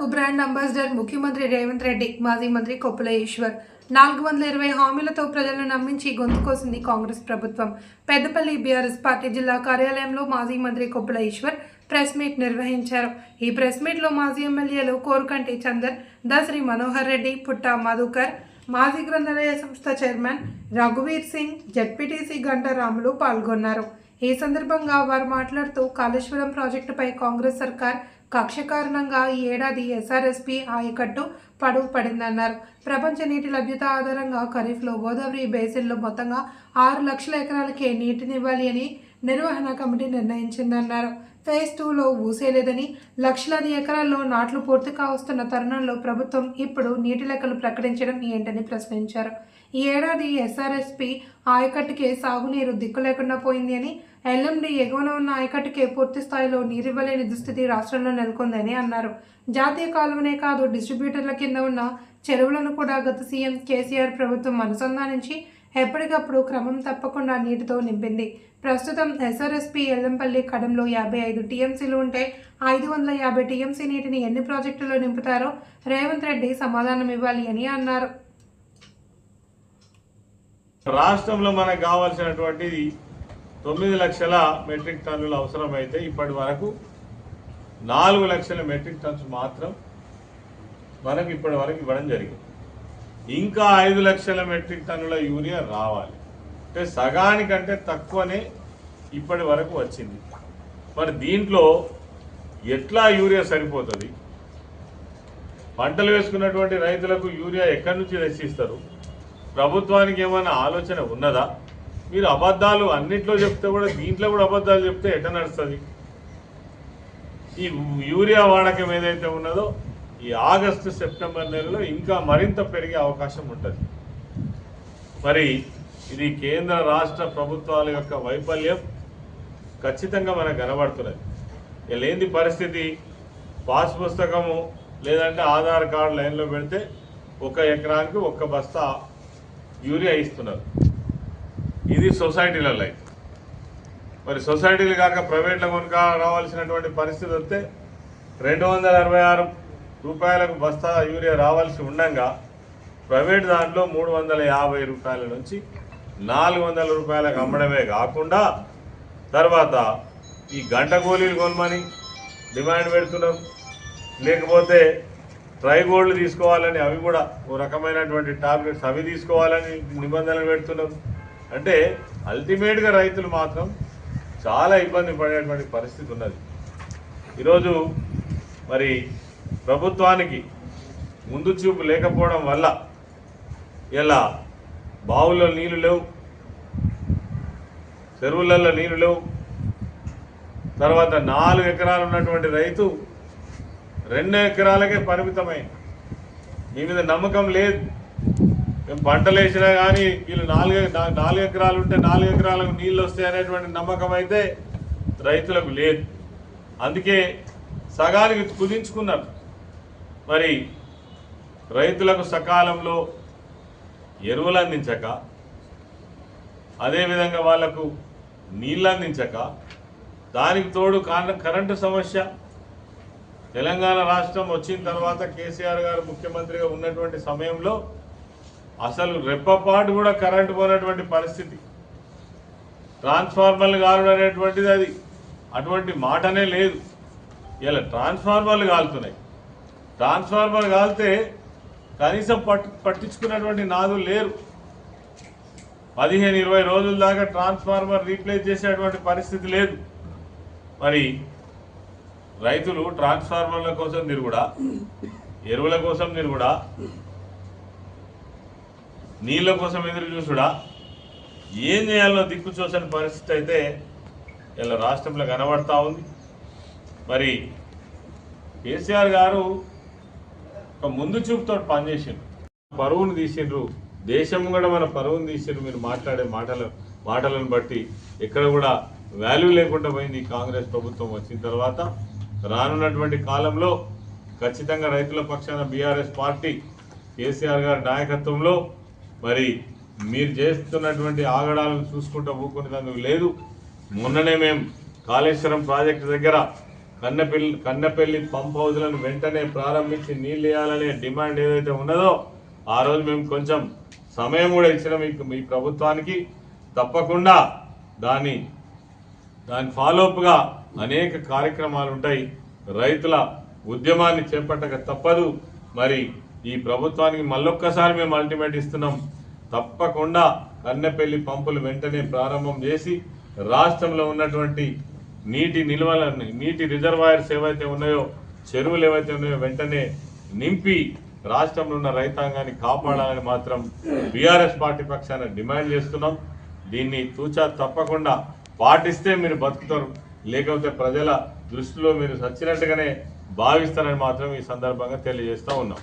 రైతులకు brand ambassador ముఖ్యమంత్రి రేవంత్ రెడ్డి మాజీ మంత్రి కొప్పుల ఈశ్వర్. నాలుగు వందల ఇరవై హామీలతో ప్రజలను నమ్మించి గొంతు కోసింది కాంగ్రెస్ ప్రభుత్వం. పెద్దపల్లి బీఆర్ఎస్ పార్టీ జిల్లా కార్యాలయంలో మాజీ మంత్రి కొప్పుల ఈశ్వర్ ప్రెస్ మీట్ నిర్వహించారు. ఈ ప్రెస్ మీట్లో మాజీ ఎమ్మెల్యేలు కోరుకంటి చందర్ దశ్రీ మనోహర్ రెడ్డి పుట్ట మధుకర్ మాజీ గ్రంథాలయ సంస్థ చైర్మన్ రఘువీర్ సింగ్ జడ్పీటీసీ గంటారాములు పాల్గొన్నారు. ఈ సందర్భంగా వారు మాట్లాడుతూ కాళేశ్వరం ప్రాజెక్టుపై కాంగ్రెస్ సర్కార్ కక్ష కారణంగా ఈ ఏడాది ఎస్ఆర్ఎస్పి ఆయకట్టు పడువు పడిందన్నారు. ప్రపంచ నీటి లభ్యత ఆధారంగా ఖరీఫ్లో గోదావరి బేసిన్లో మొత్తంగా ఆరు లక్షల ఎకరాలకే నీటినివ్వాలి అని నిర్వహణ కమిటీ నిర్ణయించిందన్నారు. ఫేజ్ టూలో ఊసేలేదని లక్షలాది ఎకరాల్లో నాట్లు పూర్తి కావస్తున్న తరుణంలో ప్రభుత్వం ఇప్పుడు నీటి లెక్కలు ప్రకటించడం ఏంటని ప్రశ్నించారు. ఈ ఏడాది ఎస్ఆర్ఎస్పి ఆయకట్టుకే సాగునీరు దిక్కు లేకుండా పోయింది అని ఎల్ఎండి ఎగువన ఉన్న ఆయకట్టుకే పూర్తి స్థాయిలో నీరివ్వలేని దుస్థితి రాష్ట్రంలో నెలకొందని అన్నారు. జాతీయ కాలువనే కాదు డిస్ట్రిబ్యూటర్ల కింద ఉన్న చెరువులను కూడా గత సీఎం కేసీఆర్ ప్రభుత్వం అనుసంధానించి ఎప్పటికప్పుడు క్రమం తప్పకుండా నీటితో నింపింది. ప్రస్తుతం ఎస్ఆర్ఎస్పి ఎల్లంపల్లి కడంలో యాభై ఐదు టీఎంసీలు ఉంటే ఐదు వందల యాభై టీఎంసీ నీటిని ఎన్ని ప్రాజెక్టుల్లో నింపుతారో రేవంత్ రెడ్డి సమాధానం ఇవ్వాలి అని అన్నారు. రాష్ట్రంలో మనకు కావాల్సినటువంటి తొమ్మిది లక్షల మెట్రిక్ టన్నులు అవసరమైతే ఇప్పటి వరకు నాలుగు లక్షల మెట్రిక్ టన్స్ మాత్రం మనకు ఇప్పటి వరకు ఇవ్వడం జరిగింది. ఇంకా ఐదు లక్షల మెట్రిక్ టన్నుల యూరియా రావాలి. అంటే సగానికంటే తక్కువనే ఇప్పటి వరకు వచ్చింది. మరి దీంట్లో ఎట్లా యూరియా సరిపోతుంది? పంటలు వేసుకున్నటువంటి రైతులకు యూరియా ఎక్కడి నుంచి తెచ్చిస్తారు? ప్రభుత్వానికి ఏమైనా ఆలోచన ఉన్నదా? మీరు అబద్ధాలు అన్నిట్లో చెప్తే కూడా దీంట్లో కూడా అబద్ధాలు చెప్తే ఎట్ట నడుస్తుంది? ఈ యూరియా వాడకం ఏదైతే ఉన్నదో ఈ ఆగస్టు సెప్టెంబర్ నెలలో ఇంకా మరింత పెరిగే అవకాశం ఉంటుంది. మరి ఇది కేంద్ర రాష్ట్ర ప్రభుత్వాల యొక్క వైఫల్యం ఖచ్చితంగా మనకు కనబడుతున్నది. లేని పరిస్థితి పాస్ పుస్తకము లేదంటే ఆధార్ కార్డు లైన్లో పెడితే ఒక ఎకరానికి ఒక్క బస్తా యూరియా ఇస్తున్నారు. ఇది సొసైటీల లైఫ్. మరి సొసైటీలు కాక ప్రైవేట్లో కొనుక రావాల్సినటువంటి పరిస్థితి వస్తే రెండు వందల అరవై ఆరు రూపాయలకు బస్తా యూరియా రావాల్సి ఉండగా ప్రైవేట్ దాంట్లో మూడు వందల యాభై రూపాయల నుంచి నాలుగు వందల రూపాయలకు అమ్మడమే కాకుండా తర్వాత ఈ గంట గోళీలు కొనమని డిమాండ్ పెడుతున్నాం లేకపోతే ట్రై గోల్డ్ తీసుకోవాలని అవి కూడా ఓ రకమైనటువంటి టాబ్లెట్స్ అవి తీసుకోవాలని నిబంధనలు పెడుతున్నాం అంటే అల్టిమేట్గా రైతులు మాత్రం చాలా ఇబ్బంది పడేటువంటి పరిస్థితి ఉన్నది. ఈరోజు మరి ప్రభుత్వానికి ముందు చూపు లేకపోవడం వల్ల ఇలా బావుల్లో నీళ్ళు లేవు చెరువులలో నీళ్ళు లేవు తర్వాత నాలుగు ఎకరాలు ఉన్నటువంటి రైతు రెండు ఎకరాలకే పరిమితమై మీ మీద నమ్మకం లేదు. మేము పంటలు వేసినా కానీ వీళ్ళు నాలుగు నాలుగు ఎకరాలు ఉంటే నాలుగు ఎకరాలకు నీళ్ళు వస్తాయి అనేటువంటి నమ్మకం అయితే రైతులకు లేదు. అందుకే సగానికి కుదించుకున్నారు. మరి రైతులకు సకాలంలో ఎరువులు అందించక అదేవిధంగా వాళ్ళకు నీళ్ళు అందించక దానికి తోడు కరెంటు సమస్య. తెలంగాణ రాష్ట్రం వచ్చిన తర్వాత కేసీఆర్ గారు ముఖ్యమంత్రిగా ఉన్నటువంటి సమయంలో అసలు రెప్పపాటు కూడా కరెంటు పోయినటువంటి పరిస్థితి. ట్రాన్స్ఫార్మర్లు కాలడం అనేటువంటిది అది. అటువంటి మాటనే లేదు. ఇలా ట్రాన్స్ఫార్మర్లు కాలుతున్నాయి. ట్రాన్స్ఫార్మర్ కాలితే కనీసం పట్టు పట్టించుకున్నటువంటి నాదులు లేరు. పదిహేను ఇరవై రోజుల దాకా ట్రాన్స్ఫార్మర్ రీప్లేస్ చేసేటువంటి పరిస్థితి లేదు. మరి రైతులు ట్రాన్స్ఫార్మర్ల కోసం తిరుగుడా ఎరువుల కోసం తిరుగుడా నీళ్ళ కోసం ఎదురు చూసుడా? ఏం చేయాలో దిక్కు చూసిన పరిస్థితి అయితే ఇలా రాష్ట్రంలో కనబడతా ఉంది. మరి కేసీఆర్ గారు ఒక ముందు చూపుతో పనిచేసిండ్రు పరువును తీసిండ్రు. దేశం కూడా మన పరువును తీసిండ్రు. మీరు మాట్లాడే మాటల మాటలను బట్టి ఎక్కడ కూడా వాల్యూ లేకుండా పోయింది కాంగ్రెస్ ప్రభుత్వం వచ్చిన తర్వాత. రానున్నటువంటి కాలంలో ఖచ్చితంగా రైతుల పక్షాన బీఆర్ఎస్ పార్టీ కేసీఆర్ గారి నాయకత్వంలో మరి మీరు చేస్తున్నటువంటి ఆగడాలను చూసుకుంటూ ఊరుకునేందుకు లేదు. మొన్ననే మేము కాళేశ్వరం ప్రాజెక్టు దగ్గర కన్నెపల్లి కన్నెపల్లి పంప్ హౌజ్లను వెంటనే ప్రారంభించి నీళ్ళు వేయాలనే డిమాండ్ ఏదైతే ఉన్నదో ఆ రోజు మేము కొంచెం సమయం కూడా ఇచ్చిన మీ ప్రభుత్వానికి. తప్పకుండా దాన్ని దాని ఫాలోఅప్గా అనేక కార్యక్రమాలు ఉంటాయి రైతుల ఉద్యమాన్ని చేపట్టక తప్పదు. మరి ఈ ప్రభుత్వానికి మళ్ళొక్కసారి మేము అల్టిమేట్ ఇస్తున్నాం. తప్పకుండా కన్నెపల్లి పంపులు వెంటనే ప్రారంభం చేసి రాష్ట్రంలో ఉన్నటువంటి నీటి నిల్వల నీటి రిజర్వాయర్స్ ఏవైతే ఉన్నాయో చెరువులు ఏవైతే ఉన్నాయో వెంటనే నింపి రాష్ట్రంలో ఉన్న రైతాంగాన్ని కాపాడాలని మాత్రం బీఆర్ఎస్ పార్టీ పక్షాన డిమాండ్ చేస్తున్నాం. దీన్ని తూచా తప్పకుండా పాటిస్తే మీరు బతుకుతారు. లేకపోతే ప్రజల దృష్టిలో మీరు సచ్చినట్టుగానే భావిస్తారని మాత్రం ఈ సందర్భంగా తెలియజేస్తూ ఉన్నాం.